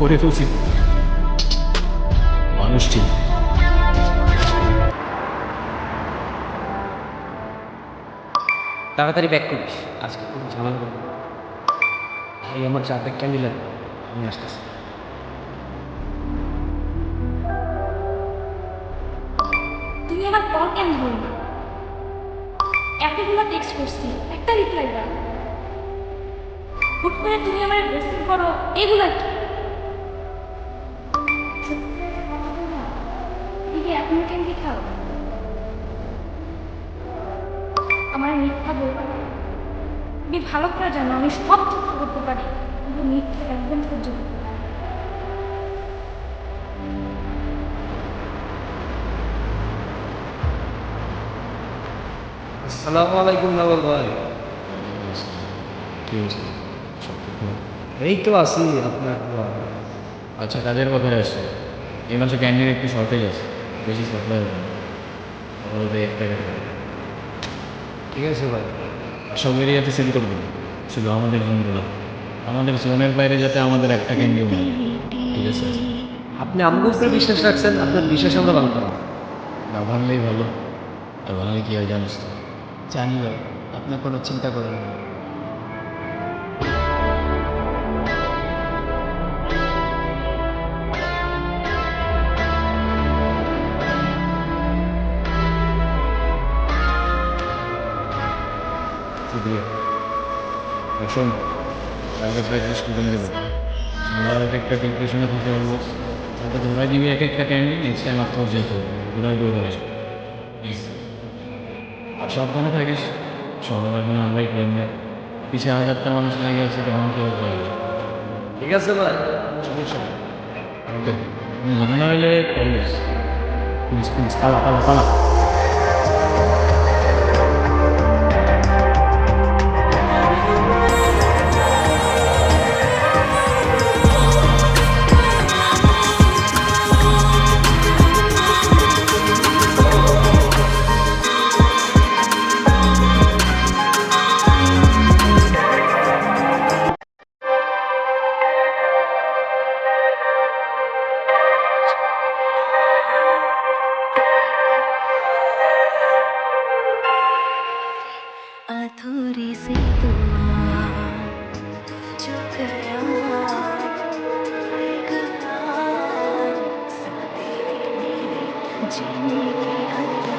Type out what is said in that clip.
করে ফেলছি মানুষ ঠিক তাড়াতাড়ি ব্যাক করিস। আজকে খুব ঝামেলা করব। এই আমার চারটা ক্যান্ডেল লাগবে আমি আসতেছি। তুমি আমার কল কেন ধরো না এতগুলো টেক্সট করছি একটা রিপ্লাই দাও। হুট করে তুমি আমার রেসিভ করো এগুলো কি? মিনিট ক্যান্ডি খাও আমার মিথ্যা বলব তুমি ভালো করে জানো আমি সব কিছু করতে পারি। কিন্তু মিথ্যা একদম সহ্য করতে পারি আসসালামু আলাইকুম নবল ভাই। কি হয়েছে? ঠিক না? এই তো আছি আপনার আচ্ছা কাজের কথায় আসছে। এই মাসে ক্যান্ডির একটু শর্টেজ আছে। বেশি সাপ্লাই হবে বলতে এক প্যাকেট ঠিক আছে ভাই। সব এরিয়াতে সেল করে দিন শুধু আমাদের জোনগুলো আমাদের জোনের বাইরে যাতে আমাদের একটা ক্যান্ডিও নেই ঠিক আছে। আপনি আমাদের উপরে বিশ্বাস রাখছেন? আপনার বিশ্বাস আমরা ভাঙতাম না। না ভাঙলেই ভালো। আর ভাঙলে কী হয় জানিস তো? জানি ভাই। আপনার কোনো চিন্তা করেন না শুধু শোন কালকে প্রায় স্কুলে মেরে দেবো আমরা এক একটা ডিপ্রেশনে থাকতে পারব তাকে ধরাই দিবি এক একটা ক্যান্ডি নেক্সট টাইম আর তোর যেতে হবে দিয়ে ধরে আর সাবধানে থাকিস সবার এখন আমরাই প্রেমে পিছিয়ে হাজারটা মানুষ লাগে আছে কেমন কেউ পারবে ঠিক আছে ভাই সমস্যা নেই ওকে মনে হলে প্লিজ পালা পালা পালা 请你。